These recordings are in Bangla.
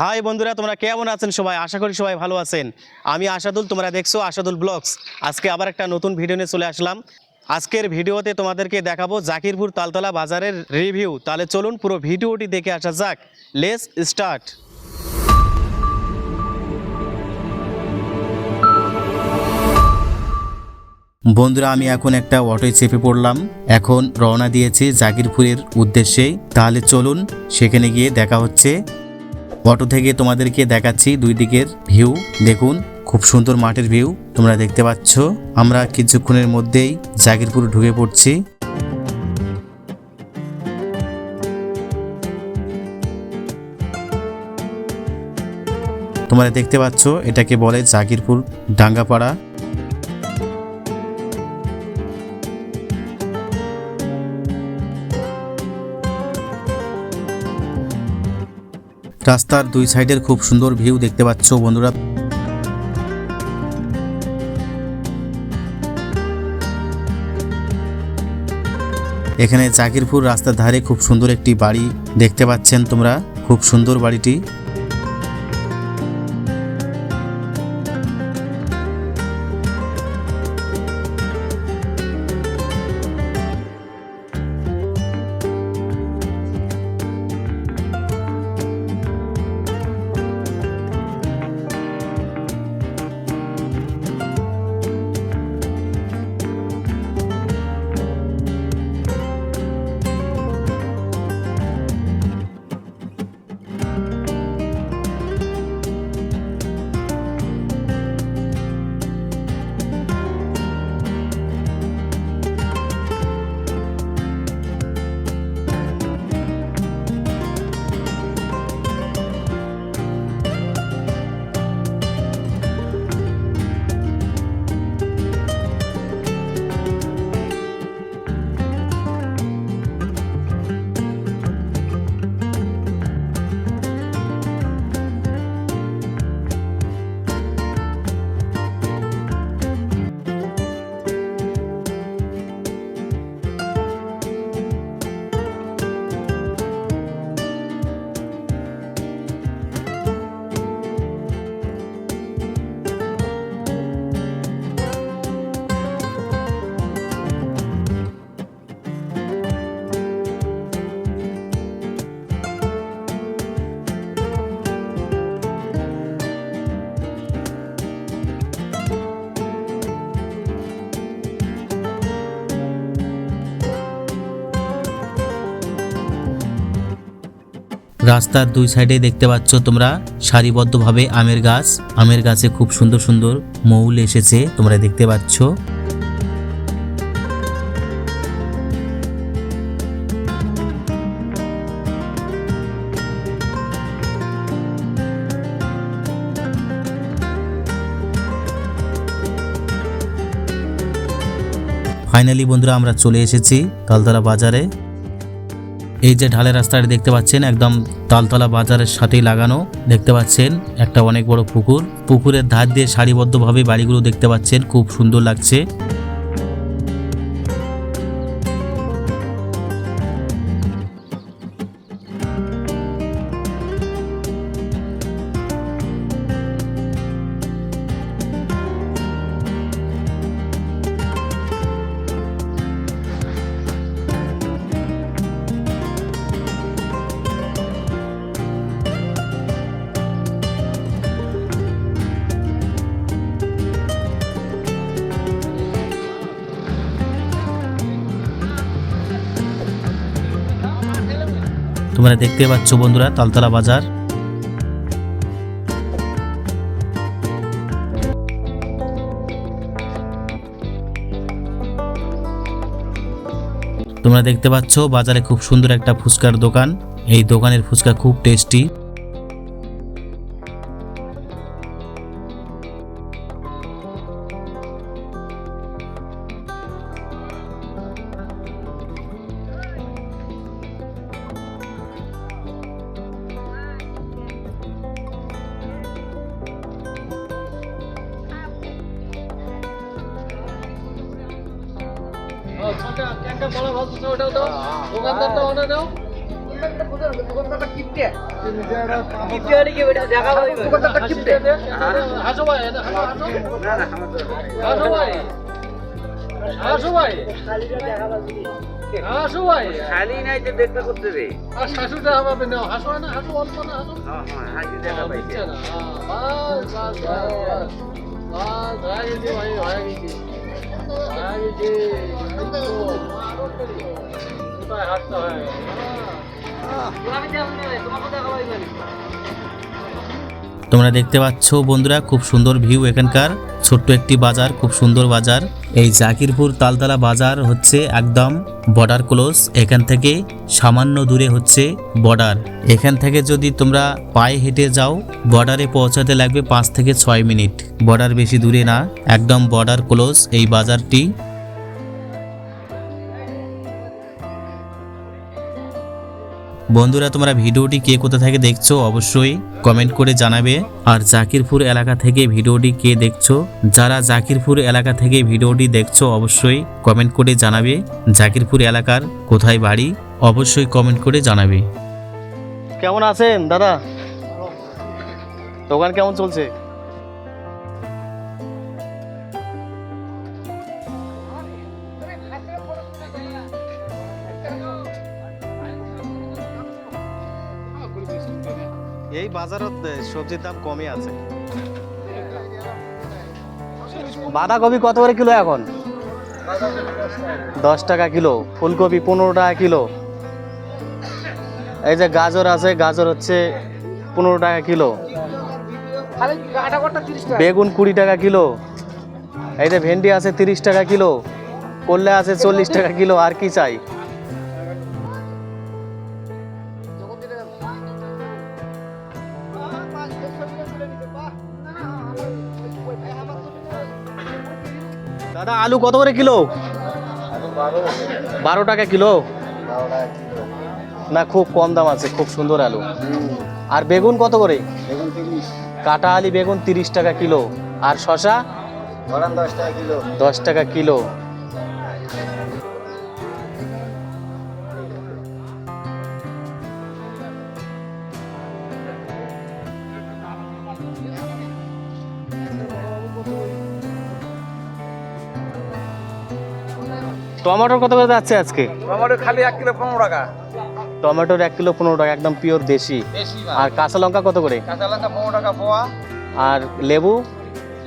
হাই বন্ধুরা, তোমরা কেমন আছেন সবাই? আশা করি সবাই ভালো আছেন। আমি আশাদুল, তোমরা দেখছ আশাদুল ব্লগস। আজকে আবার একটা নতুন ভিডিও নিয়ে চলে আসলাম। আজকের ভিডিওতে তোমাদেরকে দেখাবো জাকিরপুর তালতলা বাজারের রিভিউ। তাহলে চলুন পুরো ভিডিওটি দেখে আসা যাক। লেস স্টার্ট বন্ধুরা, আমি এখন একটা অটোয় চেপে পড়লাম। এখন রওনা দিয়েছি জাকিরপুরের উদ্দেশ্যে তাহলে চলুন, সেখানে গিয়ে দেখা হচ্ছে অটো থেকে তোমাদেরকে দেখাচ্ছি দুই দিকের ভিউ দেখুন, খুব সুন্দর মাঠের ভিউ তোমরা দেখতে পাচ্ছ, আমরা কিছুক্ষণের মধ্যেই জাগিরপুর ঢুকে পড়ছি। তোমরা দেখতে পাচ্ছ, এটাকে বলে জাগিরপুর ডাঙ্গাপাড়া। রাস্তার দুই সাইডের খুব সুন্দর ভিউ দেখতে পাচ্ছ বন্ধুরা। এখানে জাকিরপুর রাস্তার ধারে খুব সুন্দর একটি বাড়ি দেখতে পাচ্ছেন তোমরা। খুব সুন্দর বাড়িটি। রাস্তার দুই সাইডে দেখতে পাচ্ছ তোমরা সারিবদ্ধভাবে আমের গাছ। আমের গাছে খুব সুন্দর সুন্দর মৌল এসেছে, তোমরা দেখতে পাচ্ছ। ফাইনালি বন্ধুরা, আমরা চলে এসেছি তালতলা বাজারে। এই যে ঢালের রাস্তাটি দেখতে পাচ্ছেন, একদম তালতলা বাজারের সাথেই লাগানো দেখতে পাচ্ছেন, একটা অনেক বড় পুকুর। পুকুরের ধার দিয়ে সারিবদ্ধভাবে বাড়িগুলো দেখতে পাচ্ছেন, খুব সুন্দর লাগছে। তোমরা দেখতে পাচ্ছ বন্ধুরা তালতলা বাজার। তোমরা দেখতে পাচ্ছ বাজারে খুব সুন্দর একটা ফুচকার দোকান। এই দোকানের ফুচকা খুব টেস্টি। একটা বড় ভাত ওটাও দাও দোকানদারটা অর্ডার দাও দোকানদারটা কিপটে খালি নাই তো দেখতে করতে রে হ্যাঁ হ্যাঁ হাসি দেখা পাইছে তোমরা দেখতে পাচ্ছ বন্ধুরা, খুব সুন্দর ভিউ এখানকার। ছোট্ট একটি বাজার, খুব সুন্দর বাজার। এই জাকিরপুর তালতলা বাজার হচ্ছে একদম বর্ডার ক্লোজ এখান থেকে সামান্য দূরে হচ্ছে বর্ডার এখান থেকে যদি তোমরা পায়ে হেঁটে যাও বর্ডারে পৌঁছাতে লাগবে পাঁচ থেকে ছয় মিনিট। বর্ডার বেশি দূরে না, একদম বর্ডার ক্লোজ এই বাজারটি বন্ধুরা, তোমরা ভিডিওটি কে কোথা থেকে দেখছ অবশ্যই কমেন্ট করে জানাবে। আর জাকিরপুর এলাকা থেকে ভিডিওটি কে দেখছ, যারা জাকিরপুর এলাকা থেকে ভিডিওটি দেখছ অবশ্যই কমেন্ট করে জানাবে। জাকিরপুর এলাকার কোথায় বাড়ি, অবশ্যই কমেন্ট করে জানাবে। কেমন আছেন দাদা? দোকান কেমন চলছে? এই বাজারত সবজির দাম কমই আছে। বাঁধাকপি কত করে কিলো এখন? দশ টাকা কিলো ফুলকপি পনেরো টাকা কিলো। এই যে গাজর আছে গাজর হচ্ছে পনেরো টাকা কিলো। বেগুন কুড়ি টাকা কিলো। এই যে ভেন্ডি আছে তিরিশ টাকা কিলো। করলে আছে চল্লিশ টাকা কিলো আর কি চাই? আলু কত করে কিলো? বারো টাকা কিলো? না খুব কম দাম আছে খুব সুন্দর আলু। আর বেগুন কত করে? কাটা আলি বেগুন তিরিশ টাকা কিলো। আর শশা দশ টাকা কিলো। টমেটো কত করে যাচ্ছে আজকে? টমেটো খালি এক কিলো পনেরো টাকা। টমেটোর এক কিলো পনেরো টাকা একদম পিওর দেশি। আর কাঁচা লঙ্কা কত করে? কাঁচা লঙ্কা পনেরো টাকা পোয়া। আর লেবু?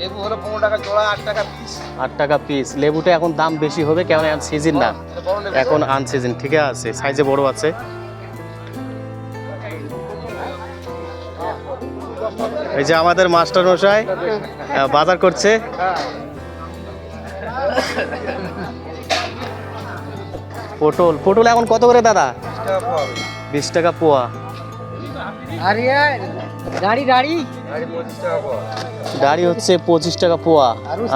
লেবু হলো পনেরো টাকা জোড়া আট টাকা পিস আট টাকা পিস লেবুটা এখন দাম বেশি হবে কেমন এখন সিজন না। এখন আনসিজন ঠিক আছে সাইজে বড় আছে। এই যে আমাদের মাস্টার মশাই বাজার করছে। পটল। পটল এখন কত করে দাদা? টাকা পোয়া। হবে। বিশ টাকা পোয়া দাড়ি হচ্ছে পঁচিশ টাকা পোয়া।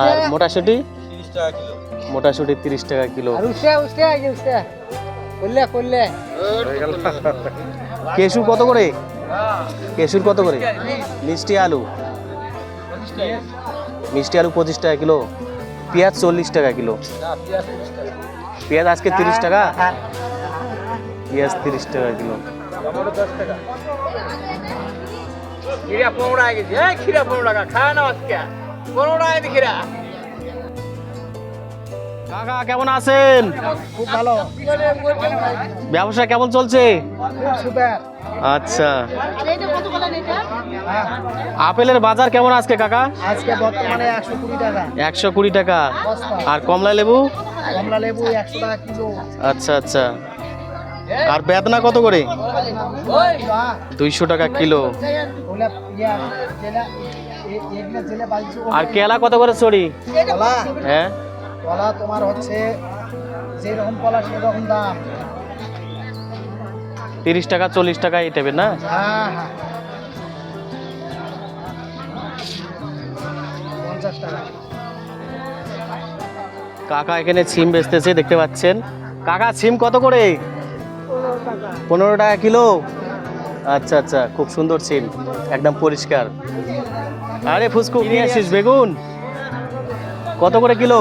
আর মোটাশুটি তিরিশ টাকা কিলো। মোটাশুটি তিরিশ টাকা কিলো। কেশু কত করে? কেশুর কত করে? মিষ্টি আলু। মিষ্টি আলু পঁচিশ টাকা কিলো। পেঁয়াজ চল্লিশ টাকা কিলো। না পেঁয়াজ আজকে তিরিশ টাকা? পেঁয়াজ তিরিশ টাকা কিলো। হ্যাঁ খিরা পনেরো টাকা খায় না আজকে। পনেরো টাকা খিরা কাকা কেমন আছেন? খুব ভালো। ব্যবসা কেমন চলছে? আচ্ছা। আপেলের বাজার কেমন আজকে কাকা? আজকে বর্তমানে একশো কুড়ি টাকা। একশো কুড়ি টাকা। আর কমলা লেবু? কমলা লেবু একশো টাকা কিলো। আচ্ছা আচ্ছা। আর বেদনা কত করে? দুইশো টাকা কিলো। আর কেলা কত করে চড়ি হ্যাঁ? কলা তোমার হচ্ছে যেরকম কলা সেরকম দাম। তিরিশ টাকা চল্লিশ টাকা এই টাইপের না? হ্যাঁ হ্যাঁ। পঞ্চাশ টাকা। কাকা এখানে সিম বেচতেছে দেখতে পাচ্ছেন। কাকা সিম কত করে? পনেরো টাকা কিলো। আচ্ছা আচ্ছা খুব সুন্দর সিম একদম পরিষ্কার। আরে ফুসকু নিয়ে আসিস বেগুন। কত করে কিলো?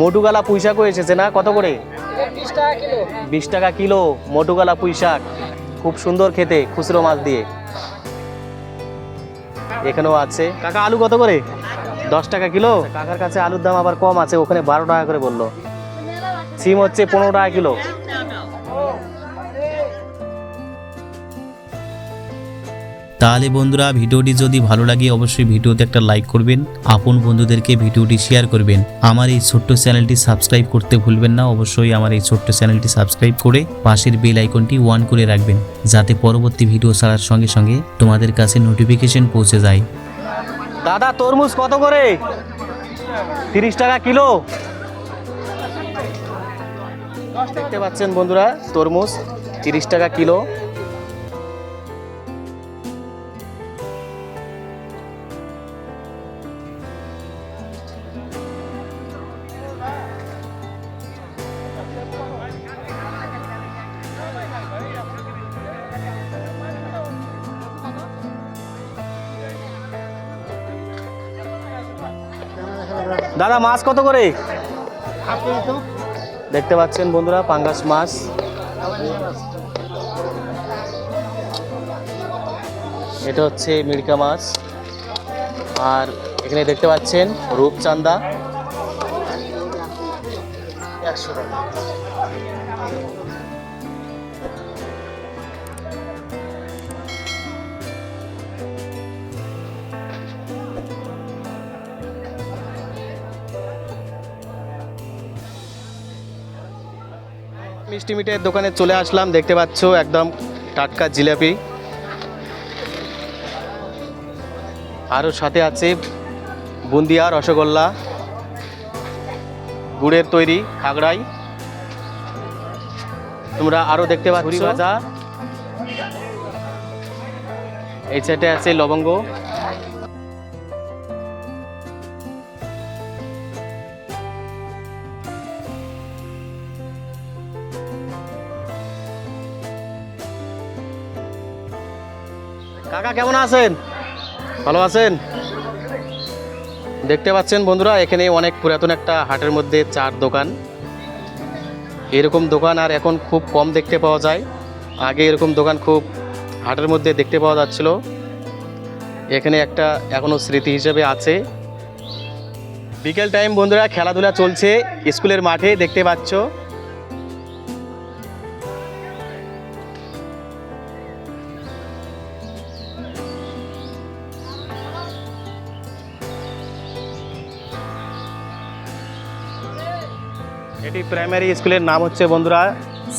মটুগালা পুঁইশাকও এসেছে না? কত করে? বিশ টাকা কিলো। মটুগালা পুঁইশাক। খুব সুন্দর খেতে, খুচরো মাছ দিয়ে। এখানেও আছে। কাকা, আলু কত করে? দশ টাকা কিলো। কাকার কাছে আলুর দাম আবার কম আছে, ওখানে বারো টাকা করে বলল। সিম হচ্ছে পনেরো টাকা কিলো। তাহলে বন্ধুরা ভিডিওটি যদি ভালো লাগে, অবশ্যই ভিডিওতে একটা লাইক করবেন, আপন বন্ধুদেরকে ভিডিওটি শেয়ার করবেন। আমার এই ছোট্ট চ্যানেলটি সাবস্ক্রাইব করতে ভুলবেন না, অবশ্যই আমার এই ছোট্ট চ্যানেলটি সাবস্ক্রাইব করে পাশের বেল আইকনটি ওয়ান করে রাখবেন, যাতে পরবর্তী ভিডিও ছাড়ার সঙ্গে সঙ্গে তোমাদের কাছে নোটিফিকেশন পৌঁছে যায়। দাদা, তরমুজ কত করে? তিরিশ টাকা কিলো। দেখতে পাচ্ছেন বন্ধুরা, তরমুজ তিরিশ টাকা কিলো। দাদা, মাছ কত করে? দেখতে পাচ্ছেন বন্ধুরা, পাঙ্গাস মাছ। এটা হচ্ছে মির্কা মাছ। আর এখানে দেখতে পাচ্ছেন রূপচান্দা একশো টাকা। মিষ্টি মিটের দোকানে চলে আসলাম দেখতে পাচ্ছ একদম টাটকা জিলাপি। আরও সাথে আছে বুন্দিয়া রসগোল্লা গুড়ের তৈরি খাগড়াই। তোমরা আরও দেখতে পাচ্ছ। ভাজা এই সাইডে আছে লবঙ্গ। কাকা, কেমন আছেন? ভালো আছেন? দেখতে পাচ্ছেন বন্ধুরা, এখানে অনেক পুরাতন একটা হাটের মধ্যে চার দোকান। এরকম দোকান আর এখন খুব কম দেখতে পাওয়া যায়। আগে এরকম দোকান খুব হাটের মধ্যে দেখতে পাওয়া যাচ্ছিল। এখানে একটা এখনও স্মৃতি হিসেবে আছে। বিকেল টাইম বন্ধুরা, খেলাধুলা চলছে, স্কুলের মাঠে দেখতে পাচ্ছ। এটি প্রাইমারি স্কুলের নাম হচ্ছে বন্ধুরা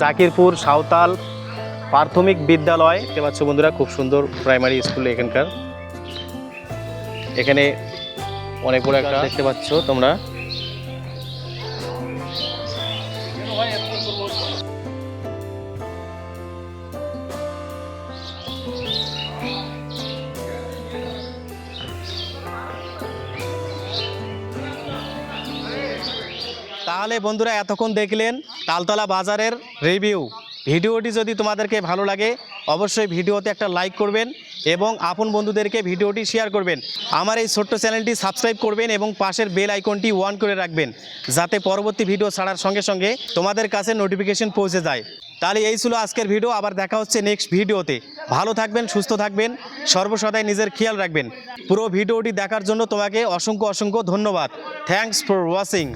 জাকিরপুর সাঁওতাল প্রাথমিক বিদ্যালয়। দেখতে পাচ্ছ বন্ধুরা, খুব সুন্দর প্রাইমারি স্কুল এখানকার। এখানে অনেক বড় একটা দেখতে পাচ্ছ তোমরা। তাহলে বন্ধুরা এতক্ষণ দেখলেন তালতলা বাজারের রিভিউ। ভিডিওটি যদি তোমাদেরকে ভালো লাগে, অবশ্যই ভিডিওতে একটা লাইক করবেন এবং আপন বন্ধুদেরকে ভিডিওটি শেয়ার করবেন। আমার এই ছোট্ট চ্যানেলটি সাবস্ক্রাইব করবেন এবং পাশের বেল আইকনটি ওয়ান করে রাখবেন, যাতে পরবর্তী ভিডিও ছাড়ার সঙ্গে সঙ্গে তোমাদের কাছে নোটিফিকেশন পৌঁছে যায়। তাহলে এই ছিল আজকের ভিডিও, আবার দেখা হচ্ছে নেক্সট ভিডিওতে। ভালো থাকবেন, সুস্থ থাকবেন, সর্বসদাই নিজের খেয়াল রাখবেন। পুরো ভিডিওটি দেখার জন্য তোমাকে অসংখ্য অসংখ্য ধন্যবাদ। Thanks for watching